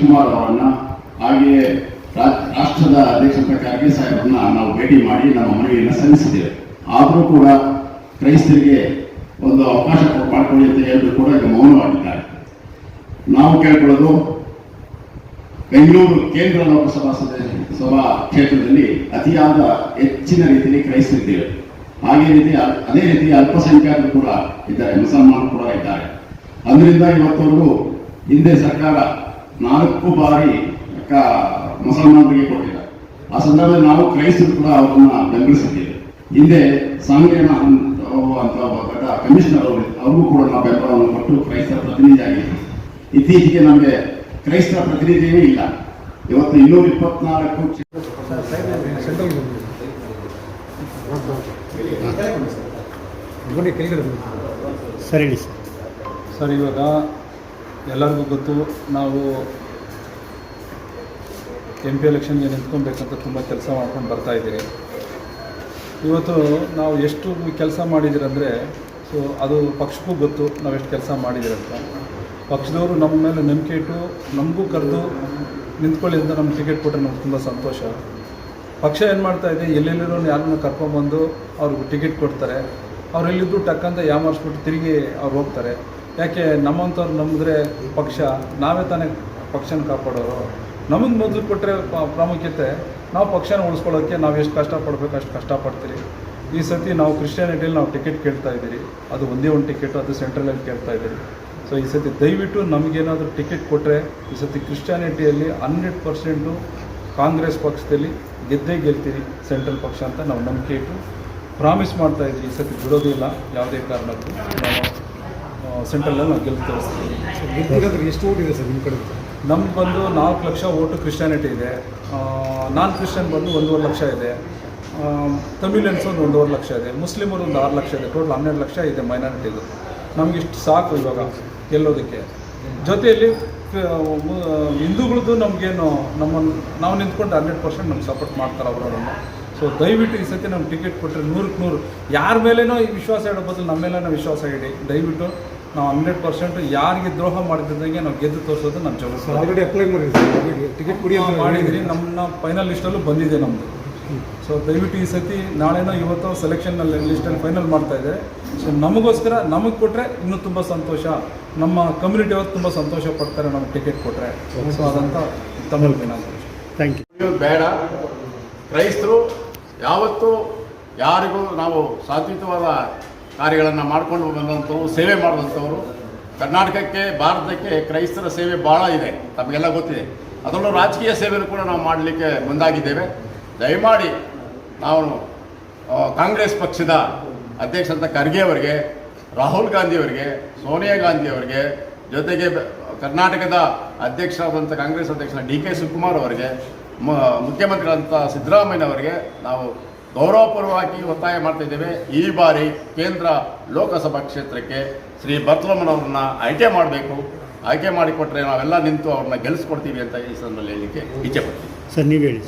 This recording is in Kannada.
ಕುಮಾರ್ ಅವರನ್ನ ಹಾಗೆಯೇ ರಾಷ್ಟ್ರದ ಅಧ್ಯಕ್ಷ ಖರ್ಗೆ ಸಾಹೇಬರನ್ನ ನಾವು ಭೇಟಿ ಮಾಡಿ ನಮ್ಮ ಮನವಿಯನ್ನು ಸಲ್ಲಿಸಿದ್ದೇವೆ. ಆದರೂ ಕೂಡ ಕ್ರೈಸ್ತರಿಗೆ ಒಂದು ಅವಕಾಶ ಮಾಡಿಕೊಳ್ಳಿ ಅಂತ ಹೇಳಿದ್ರು ಕೂಡ ಈಗ ಮೌನವಾಗಿದ್ದಾರೆ. ನಾವು ಕೇಳ್ಕೊಳ್ಳೋದು ಬೆಂಗಳೂರು ಕೇಂದ್ರ ಲೋಕಸಭಾ ಸಭಾ ಕ್ಷೇತ್ರದಲ್ಲಿ ಅತಿಯಾದ ಹೆಚ್ಚಿನ ರೀತಿಯಲ್ಲಿ ಕ್ರೈಸ್ತರಿದ್ದೇವೆ. ಹಾಗೆ ರೀತಿ ಅದೇ ರೀತಿ ಅಲ್ಪಸಂಖ್ಯಾತರು ಕೂಡ ಇದ್ದಾರೆ, ಮುಸಲ್ಮಾನರು ಕೂಡ ಇದ್ದಾರೆ. ಅದರಿಂದ ಇವತ್ತವರೆಗೂ ಹಿಂದೆ ಸರ್ಕಾರ ನಾಲ್ಕು ಬಾರಿ ಕ- ಮುಸಲ್ಮಾನರಿಗೆ ಕೊಟ್ಟಿಲ್ಲ. ಆ ಸಂದರ್ಭದಲ್ಲಿ ನಾವು ಕ್ರೈಸ್ತರು ಕೂಡ ಅವರನ್ನ ಬೆಂಬಲಿಸಿದ್ದೇವೆ. ಹಿಂದೆ ಸಂಘಟನ ಅಂತ ಒಬ್ಬ ಕಮಿಷನರ್ ಅವರು ಅವ್ರಿಗೂ ಕೂಡ ನಾವು ಬೆಂಬಲವನ್ನು ಕೊಟ್ಟು ಕ್ರೈಸ್ತರ ಪ್ರತಿನಿಧಿಯಾಗಿದ್ದೀವಿ ಇತ್ತೀಚೆಗೆ ನಮಗೆ ಕ್ರೈಸ್ತರ ಪ್ರತಿನಿಧಿಯೇ ಇಲ್ಲ. ಇವತ್ತು ಇನ್ನೂರ ಇಪ್ಪತ್ನಾಲ್ಕು ಸರ್. ಸರ್ ಇವಾಗ ಎಲ್ಲರಿಗೂ ಗೊತ್ತು, ನಾವು ಎಂ ಪಿ ಎಲೆಕ್ಷನ್ಗೆ ನಿಂತ್ಕೊಬೇಕಂತ ತುಂಬ ಕೆಲಸ ಮಾಡ್ಕೊಂಡು ಬರ್ತಾ ಇದ್ದೀರಿ. ಇವತ್ತು ನಾವು ಎಷ್ಟು ಕೆಲಸ ಮಾಡಿದ್ದೀರಂದರೆ ಸೊ ಅದು ಪಕ್ಷಕ್ಕೂ ಗೊತ್ತು, ನಾವು ಎಷ್ಟು ಕೆಲಸ ಮಾಡಿದ್ದೀರಂತ ಪಕ್ಷದವರು ನಮ್ಮ ಮೇಲೆ ನಂಬಿಕೆ ಇಟ್ಟು, ನಮಗೂ ಕರೆದು ನಿಂತ್ಕೊಳ್ಳಿ ಅಂತ ನಮ್ಗೆ ಟಿಕೆಟ್ ಕೊಟ್ಟರೆ ನಮ್ಗೆ ತುಂಬ ಸಂತೋಷ. ಪಕ್ಷ ಏನು ಮಾಡ್ತಾ ಇದೆ ಎಲ್ಲೆಲ್ಲಿರೋ ಯಾರನ್ನ ಕರ್ಕೊಂಬಂದು ಅವ್ರಿಗೆ ಟಿಕೆಟ್ ಕೊಡ್ತಾರೆ. ಅವ್ರು ಎಲ್ಲಿದ್ದು ಟಕ್ಕಂತ ಯಾಮಾರಿಸ್ಬಿಟ್ಟು ತಿರುಗಿ ಅವ್ರು ಹೋಗ್ತಾರೆ. ಯಾಕೆ ನಮ್ಮಂಥವ್ರು ನಂಬಿದ್ರೆ ಪಕ್ಷ, ನಾವೇ ತಾನೇ ಪಕ್ಷನ ಕಾಪಾಡೋರು ನಮಗೆ ಮೊದಲು ಕೊಟ್ಟರೆ ಪ್ರಾಮುಖ್ಯತೆ, ನಾವು ಪಕ್ಷನ ಉಳಿಸ್ಕೊಳ್ಳೋಕ್ಕೆ ನಾವು ಎಷ್ಟು ಕಷ್ಟಪಡ್ಬೇಕು ಅಷ್ಟು ಕಷ್ಟಪಡ್ತೀರಿ ಈ ಸತಿ ನಾವು ಕ್ರಿಶ್ಚಿಯಾನಿಟಿಯಲ್ಲಿ ನಾವು ಟಿಕೆಟ್ ಕೇಳ್ತಾ ಇದ್ದೀರಿ. ಅದು ಒಂದೇ ಒಂದು ಟಿಕೆಟು ಅದು ಸೆಂಟ್ರಲಲ್ಲಿ ಕೇಳ್ತಾ ಇದ್ದೀರಿ. ಸೊ ಈ ಸತಿ ದಯವಿಟ್ಟು ನಮಗೇನಾದರೂ ಟಿಕೆಟ್ ಕೊಟ್ಟರೆ ಈ ಸತಿ ಕ್ರಿಶ್ಚಿಯಾನಿಟಿಯಲ್ಲಿ ಹಂಡ್ರೆಡ್ ಪರ್ಸೆಂಟು ಕಾಂಗ್ರೆಸ್ ಪಕ್ಷದಲ್ಲಿ ಗೆದ್ದೇ ಗೆಲ್ತೀರಿ ಸೆಂಟ್ರಲ್ ಪಕ್ಷ ಅಂತ ನಾವು ನಂಬಿಕೆ ಇಟ್ಟು ಪ್ರಾಮಿಸ್ ಮಾಡ್ತಾ ಇದ್ದೀವಿ. ಈ ಸತಿ ಬಿಡೋದಿಲ್ಲ ಯಾವುದೇ ಕಾರಣಕ್ಕೂ. ನಾವು ಸೆಂಟ್ರಲಲ್ಲಿ ನಾವು ಗೆಲ್ಲು ತೋರಿಸ್ತೀವಿ. ಎಷ್ಟು ಓಟ್ ಇದೆ ಸರ್ ನಿಮ್ಮ ಕಡೆ? ನಮ್ಗೆ ಬಂದು ನಾಲ್ಕು ಲಕ್ಷ ಓಟು ಕ್ರಿಶ್ಚಾನಿಟಿ ಇದೆ. ನಾನ್ ಕ್ರಿಶ್ಚಿಯನ್ ಬಂದು ಒಂದೂವರೆ ಲಕ್ಷ ಇದೆ. ತಮಿಳಿಯನ್ಸ್ ಒಂದು ಒಂದೂವರೆ ಲಕ್ಷ ಇದೆ. ಮುಸ್ಲಿಮರು ಒಂದು ಆರು ಲಕ್ಷ ಇದೆ. ಟೋಟಲ್ ಹನ್ನೆರಡು ಲಕ್ಷ ಇದೆ ಮೈನಾರಿಟಿದು. ನಮ್ಗೆ ಇಷ್ಟು ಸಾಕು ಇವಾಗ ಗೆಲ್ಲೋದಕ್ಕೆ. ಜೊತೆಯಲ್ಲಿ ಹಿಂದೂಗಳದ್ದು ನಮಗೇನು ನಮ್ಮನ್ನು ನಾವು ನಿಂತ್ಕೊಂಡು ಹಂಡ್ರೆಡ್ ಪರ್ಸೆಂಟ್ ನಮ್ಗೆ ಸಪೋರ್ಟ್ ಮಾಡ್ತಾರೆ ಅವರನ್ನು ಸೊ ದಯವಿಟ್ಟು ಈ ಸತಿ ನಮ್ಗೆ ಟಿಕೆಟ್ ಕೊಟ್ಟರೆ ನೂರಕ್ಕೆ ನೂರು. ಯಾರ ಮೇಲೇನೋ ಈ ವಿಶ್ವಾಸ ಇಡೋ ಬದಲು ನಮ್ಮ ಮೇಲೇನೋ ವಿಶ್ವಾಸ ಇಡಿ. ದಯವಿಟ್ಟು ನಾವು ಹಂಡ್ರೆಡ್ ಪರ್ಸೆಂಟ್ ಯಾರಿಗೆ ದ್ರೋಹ ಮಾಡಿದಂಗೆ ನಾವು ಗೆದ್ದು ತೋರಿಸೋದು ನಮ್ಮ ಜವಾಬ್ದಾರಿ ಆಲ್ರೆಡಿ ಅಪ್ಲೈ ಮಾಡಿದ್ವಿ ಟಿಕೆಟ್ ಕೊಡಿ ಮಾಡಿದ್ರಿ ನಮ್ಮನ್ನ ಫೈನಲ್ ಲಿಸ್ಟಲ್ಲೂ ಬಂದಿದೆ ನಮ್ಮದು ಸೊ ದಯವಿಟ್ಟು ಈ ಸತಿ ನಾಳೆನೋ ಇವತ್ತು ಸೆಲೆಕ್ಷನ್ನಲ್ಲಿ ಲಿಸ್ಟಲ್ಲಿ ಫೈನಲ್ ಮಾಡ್ತಾ ಇದೆ ಸೊ ನಮಗೋಸ್ಕರ ನಮಗೆ ಕೊಟ್ಟರೆ ಇನ್ನೂ ತುಂಬ ಸಂತೋಷ. ನಮ್ಮ ಕಮ್ಯುನಿಟಿ ಅವರು ತುಂಬ ಸಂತೋಷ ಪಡ್ತಾರೆ ನಮ್ಗೆ ಟಿಕೆಟ್ ಕೊಟ್ಟರೆ ಸೊ ಅದಂತ ತಮಿಳು ಥ್ಯಾಂಕ್ ಯು ಬೇಡ. ಕ್ರೈಸ್ತರು ಯಾವತ್ತೂ ಯಾರಿಗೂ ನಾವು ಸಾತ್ವಿಕವಾದ ಕಾರ್ಯಗಳನ್ನು ಮಾಡ್ಕೊಂಡು ಬಂದಂಥವ್ರು, ಸೇವೆ ಮಾಡಿದಂಥವ್ರು ಕರ್ನಾಟಕಕ್ಕೆ, ಭಾರತಕ್ಕೆ ಕ್ರೈಸ್ತರ ಸೇವೆ ಭಾಳ ಇದೆ, ತಮಗೆಲ್ಲ ಗೊತ್ತಿದೆ. ಅದರಲ್ಲೂ ರಾಜಕೀಯ ಸೇವೆಯನ್ನು ಕೂಡ ನಾವು ಮಾಡಲಿಕ್ಕೆ ಮುಂದಾಗಿದ್ದೇವೆ. ದಯಮಾಡಿ ನಾವು ಕಾಂಗ್ರೆಸ್ ಪಕ್ಷದ ಅಧ್ಯಕ್ಷರಂತ ಖರ್ಗೆ ಅವರಿಗೆ, ರಾಹುಲ್ ಗಾಂಧಿ ಅವರಿಗೆ, ಸೋನಿಯಾ ಗಾಂಧಿ ಅವರಿಗೆ, ಜೊತೆಗೆ ಕರ್ನಾಟಕದ ಅಧ್ಯಕ್ಷರಾದಂಥ ಕಾಂಗ್ರೆಸ್ ಅಧ್ಯಕ್ಷ ಡಿ ಕೆ ಶಿವಕುಮಾರ್ ಅವರಿಗೆ ಮುಖ್ಯಮಂತ್ರಿಗಳಂಥ ಸಿದ್ದರಾಮಯ್ಯ ಅವರಿಗೆ ನಾವು ಗೌರವಪೂರ್ವವಾಗಿ ಒತ್ತಾಯ ಮಾಡ್ತಿದ್ದೇವೆ ಈ ಬಾರಿ ಕೇಂದ್ರ ಲೋಕಸಭಾ ಕ್ಷೇತ್ರಕ್ಕೆ ಶ್ರೀ ಬತ್ಲಮ್ಮನವ್ರನ್ನ ಆಯ್ಕೆ ಮಾಡಬೇಕು. ಆಯ್ಕೆ ಮಾಡಿಕೊಟ್ರೆ ನಾವೆಲ್ಲ ನಿಂತು ಅವ್ರನ್ನ ಗೆಲ್ಲಿಸ್ಕೊಡ್ತೀವಿ ಅಂತ ಈ ಸಂದರ್ಭದಲ್ಲಿ ಹೇಳಲಿಕ್ಕೆ ಇಚ್ಛೆ ಪಡ್ತೀವಿ ಸರ್, ನೀವು ಹೇಳಿ